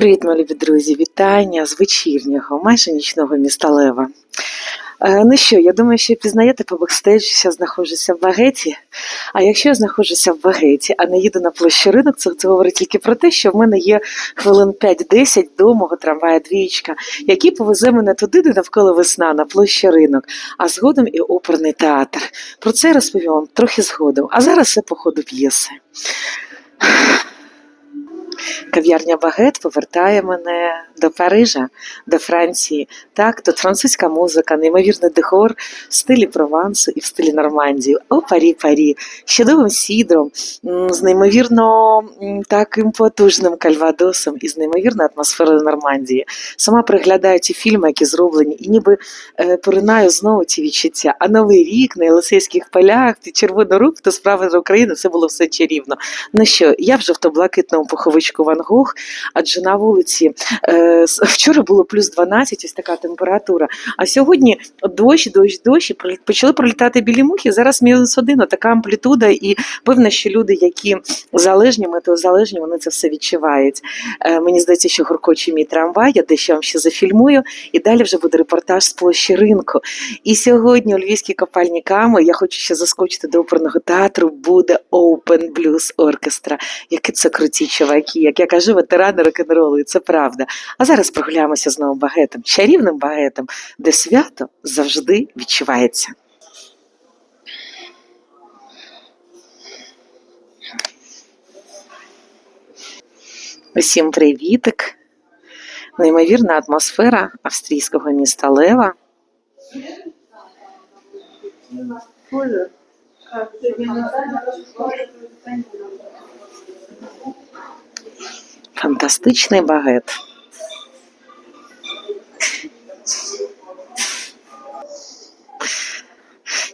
Привіт, мої любі друзі! Вітання з вечірнього, майже нічного міста Лева. Е, ну що, я думаю, що пізнаєте по бекстейджу, що я знаходжуся в багеті. А якщо я знаходжуся в багеті, а не їду на площу ринок, це, це говорить тільки про те, що в мене є хвилин 5-10 до мого трамвая двічка, який повезе мене туди, де навколо весна, на площу ринок, а згодом і оперний театр. Про це я розповім вам трохи згодом. А зараз все по ходу п'єси. Кав'ярня Багет повертає мене до Парижа, до Франції. Так, тут французька музика, неймовірний декор в стилі Провансу і в стилі Нормандії. О, парі, парі, з чудовим сідром, з неймовірно таким потужним кальвадосом і з неймовірною атмосферою Нормандії. Сама приглядаю ті фільми, які зроблені, і ніби е, поринаю знову ті відчуття. А новий рік на Єлисейських полях, червону руку, то справа за Україну, це було все чарівно. Ну що, я вже в жовто-блакитному пуховичку Ван Гог, адже на вулиці е, вчора було плюс 12, ось така температура. А сьогодні дощ, дощ, дощ, і почали пролітати білі мухи. Зараз мінус один, така амплітуда, і певно, що люди, які залежні, метеозалежні, вони це все відчувають. Е, мені здається, що гуркоче мій трамвай, я дещо вам ще зафільмую, і далі вже буде репортаж з площі ринку. І сьогодні у Львівській копальні Ками я хочу ще заскочити до оперного театру. Буде Open Blues Orchestra. Які це круті чуваки, як я кажу, ветерани рок-н-ролу, і це правда. А зараз прогуляємося знову багетом, чарівним багетом, де свято завжди відчувається. Усім привітик! Неймовірна атмосфера австрійського міста Лева. Фантастичний багет.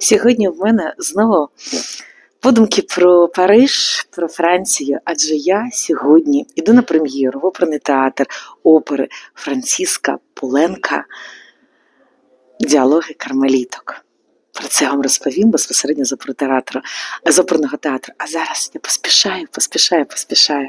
Сьогодні в мене знову подумки про Париж, про Францію, адже я сьогодні іду на прем'єру в оперний театр опери Франциска Поленка Діалоги кармеліток. Про це вам розповім безпосередньо з оперного театру. А зараз я поспішаю, поспішаю, поспішаю.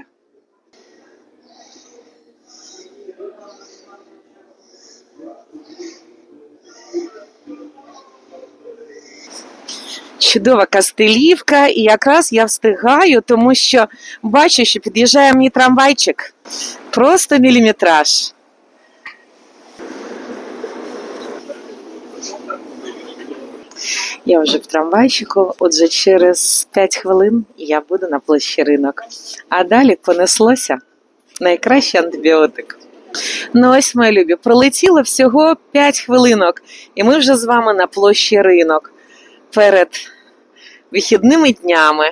Чудова кастелівка, і якраз я встигаю, тому що бачу, що під'їжджає мій трамвайчик. Просто міліметраж. Я вже в трамвайчику, отже, через 5 хвилин я буду на площі ринок. А далі понеслося найкращий антибіотик. Ну ось, мої любі, пролетіло всього 5 хвилинок, і ми вже з вами на площі ринок перед вихідними днями.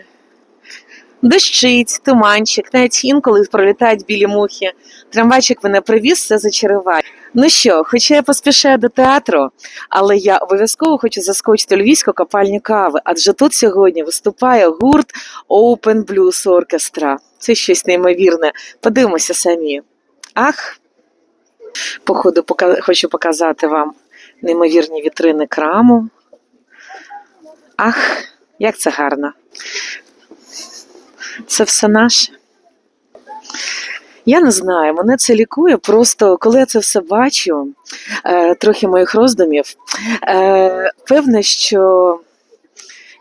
Дощить, туманчик, навіть інколи пролітають білі мухи. Трамвайчик мене привіз, все зачаруває. Ну що, хоча я поспішаю до театру, але я обов'язково хочу заскочити львівську копальню кави, адже тут сьогодні виступає гурт Open Blues Orchestra. Це щось неймовірне. Подивимося самі. Ах, походу, пока... хочу показати вам неймовірні вітрини краму. Ах, як це гарно. Це все наше. Я не знаю, мене це лікує. Просто коли я це все бачу, е, трохи моїх роздумів, е, певне, що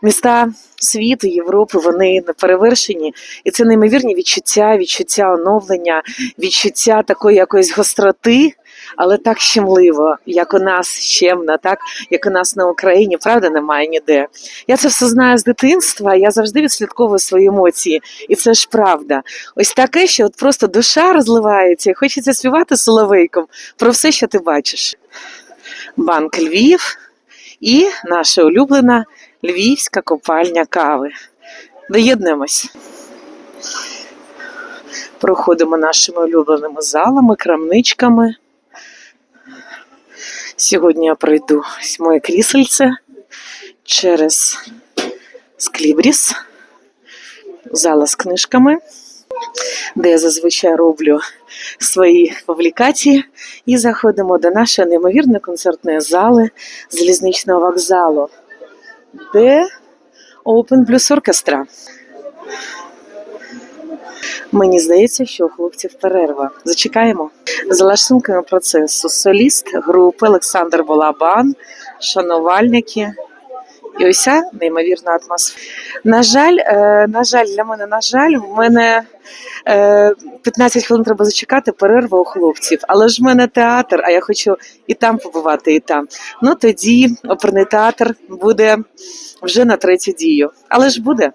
міста світу, Європи, вони не перевершені, і це неймовірні відчуття, відчуття оновлення, відчуття такої якоїсь гостроти, але так щемливо, як у нас щемно, так як у нас на Україні, правда, немає ніде. Я це все знаю з дитинства. Я завжди відслідковую свої емоції, і це ж правда. Ось таке, що от просто душа розливається, і хочеться співати соловейком про все, що ти бачиш. Банк Львів і наша улюблена львівська копальня кави. Доєднуємось. Проходимо нашими улюбленими залами, крамничками. Сьогодні я пройду моє крісельце через Склібріс, зала з книжками, де я зазвичай роблю свої публікації. І заходимо до нашої неймовірної концертної зали залізничного вокзалу, де Open Blues Orchestra. Мені здається, що у хлопців перерва. Зачекаємо. За лаштунками процесу соліст групи Олександр Балабан, шанувальники. І ось неймовірна атмосфера. На жаль, е, на жаль, для мене, на жаль, в мене 15 хвилин треба зачекати перерва у хлопців. Але ж в мене театр, а я хочу і там побувати, і там. Ну тоді оперний театр буде вже на третю дію. Але ж буде.